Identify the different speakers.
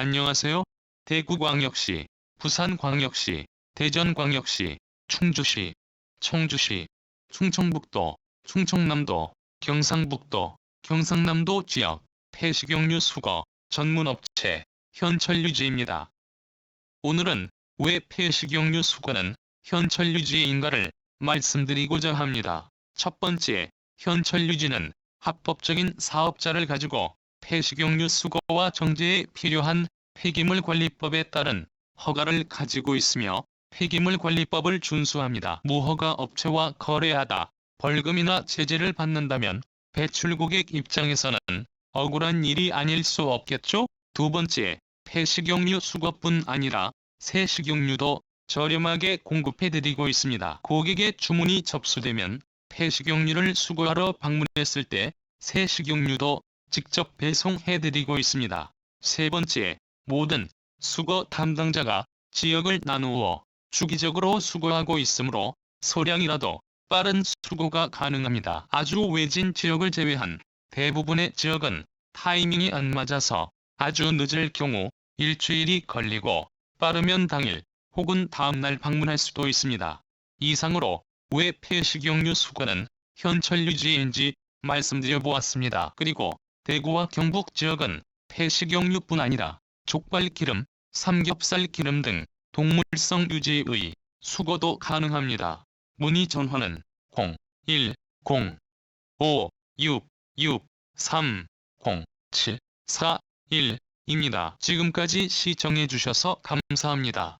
Speaker 1: 안녕하세요. 대구광역시, 부산광역시, 대전광역시, 충주시, 청주시, 충청북도, 충청남도, 경상북도, 경상남도 지역 폐식용유 수거 전문업체 현철유지입니다. 오늘은 왜 폐식용유 수거는 현철유지인가를 말씀드리고자 합니다. 첫 번째, 현철유지는 합법적인 사업자를 가지고 폐식용유 수거와 정제에 필요한 폐기물 관리법에 따른 허가를 가지고 있으며 폐기물 관리법을 준수합니다. 무허가 업체와 거래하다 벌금이나 제재를 받는다면 배출 고객 입장에서는 억울한 일이 아닐 수 없겠죠? 두 번째, 폐식용유 수거뿐 아니라 새 식용유도 저렴하게 공급해드리고 있습니다. 고객의 주문이 접수되면 폐식용유를 수거하러 방문했을 때 새 식용유도 직접 배송해드리고 있습니다. 세 번째, 모든 수거 담당자가 지역을 나누어 주기적으로 수거하고 있으므로 소량이라도 빠른 수거가 가능합니다. 아주 외진 지역을 제외한 대부분의 지역은 타이밍이 안 맞아서 아주 늦을 경우 일주일이 걸리고 빠르면 당일 혹은 다음날 방문할 수도 있습니다. 이상으로 왜 폐식용유 수거는 현철 유지인지 말씀드려 보았습니다. 그리고 대구와 경북 지역은 폐식용유뿐 아니라 족발 기름, 삼겹살 기름 등 동물성 유지의 수거도 가능합니다. 문의 전화는 010-566-307-4 1입니다. 지금까지 시청해주셔서 감사합니다.